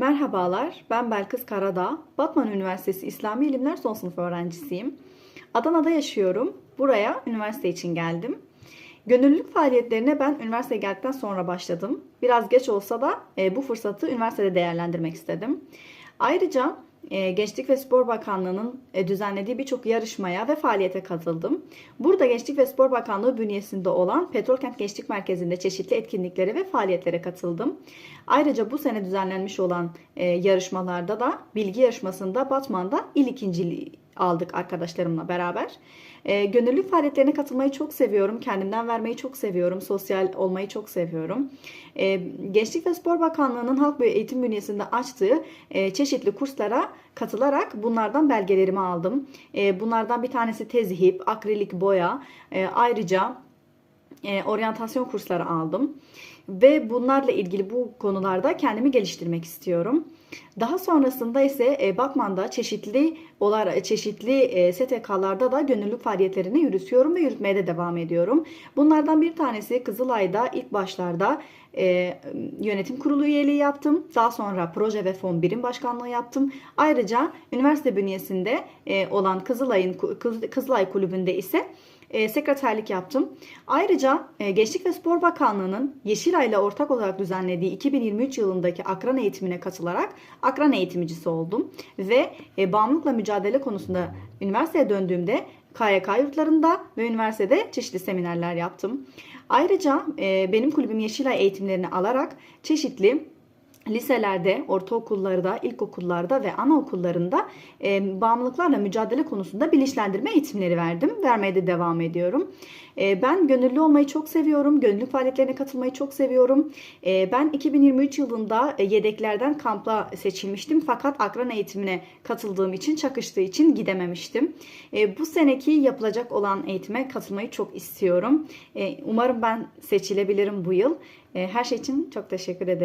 Merhabalar, ben Belkıs Karadağ. Batman Üniversitesi İslami İlimler son sınıf öğrencisiyim. Adana'da yaşıyorum. Buraya üniversite için geldim. Gönüllülük faaliyetlerine ben üniversiteye geldikten sonra başladım. Biraz geç olsa da e, bu fırsatı üniversitede değerlendirmek istedim. Ayrıca Gençlik ve Spor Bakanlığı'nın e, düzenlediği birçok yarışmaya ve faaliyete katıldım. Burada Gençlik ve Spor Bakanlığı bünyesinde olan Petrolkent Gençlik Merkezi'nde çeşitli etkinliklere ve faaliyetlere katıldım. Ayrıca bu sene düzenlenmiş olan e, yarışmalarda da bilgi yarışmasında Batman'da il ikinciliği aldık arkadaşlarımla beraber. E, gönüllülük faaliyetlerine katılmayı çok seviyorum. Kendimden vermeyi çok seviyorum. Sosyal olmayı çok seviyorum. E, Gençlik ve Spor Bakanlığı'nın halk ve eğitim bünyesinde açtığı e, çeşitli kurslara katılarak bunlardan belgelerimi aldım. E, bunlardan bir tanesi tezhip, akrilik boya, e, ayrıca e, oryantasyon kursları aldım. Ve bunlarla ilgili bu konularda kendimi geliştirmek istiyorum. Daha sonrasında ise e, Batman'da çeşitli olarak çeşitli e, STK'larda da gönüllülük faaliyetlerini yürütüyorum ve yürütmeye de devam ediyorum. Bunlardan bir tanesi Kızılay'da ilk başlarda e, yönetim kurulu üyeliği yaptım. Daha sonra proje ve fon birim başkanlığı yaptım. Ayrıca üniversite bünyesinde e, olan Kızılay'ın Kız- Kızılay Kulübü'nde ise e, sekreterlik yaptım. Ayrıca e, Gençlik ve Spor Bakanlığı'nın Yeşilay ile ortak olarak düzenlediği 2023 yılındaki akran eğitimine katılarak akran eğitimcisi oldum. Ve e, bağımlılıkla mücadele konusunda üniversiteye döndüğümde KYK yurtlarında ve üniversitede çeşitli seminerler yaptım. Ayrıca e, benim kulübüm Yeşilay eğitimlerini alarak çeşitli liselerde, ortaokullarda, ilkokullarda ve anaokullarında e, bağımlılıklarla mücadele konusunda bilinçlendirme eğitimleri verdim. Vermeye de devam ediyorum. E, ben gönüllü olmayı çok seviyorum. Gönüllülük faaliyetlerine katılmayı çok seviyorum. E, ben 2023 yılında e, yedeklerden kampa seçilmiştim. Fakat akran eğitimine katıldığım için, çakıştığı için gidememiştim. E, bu seneki yapılacak olan eğitime katılmayı çok istiyorum. E, umarım ben seçilebilirim bu yıl. E, her şey için çok teşekkür ederim.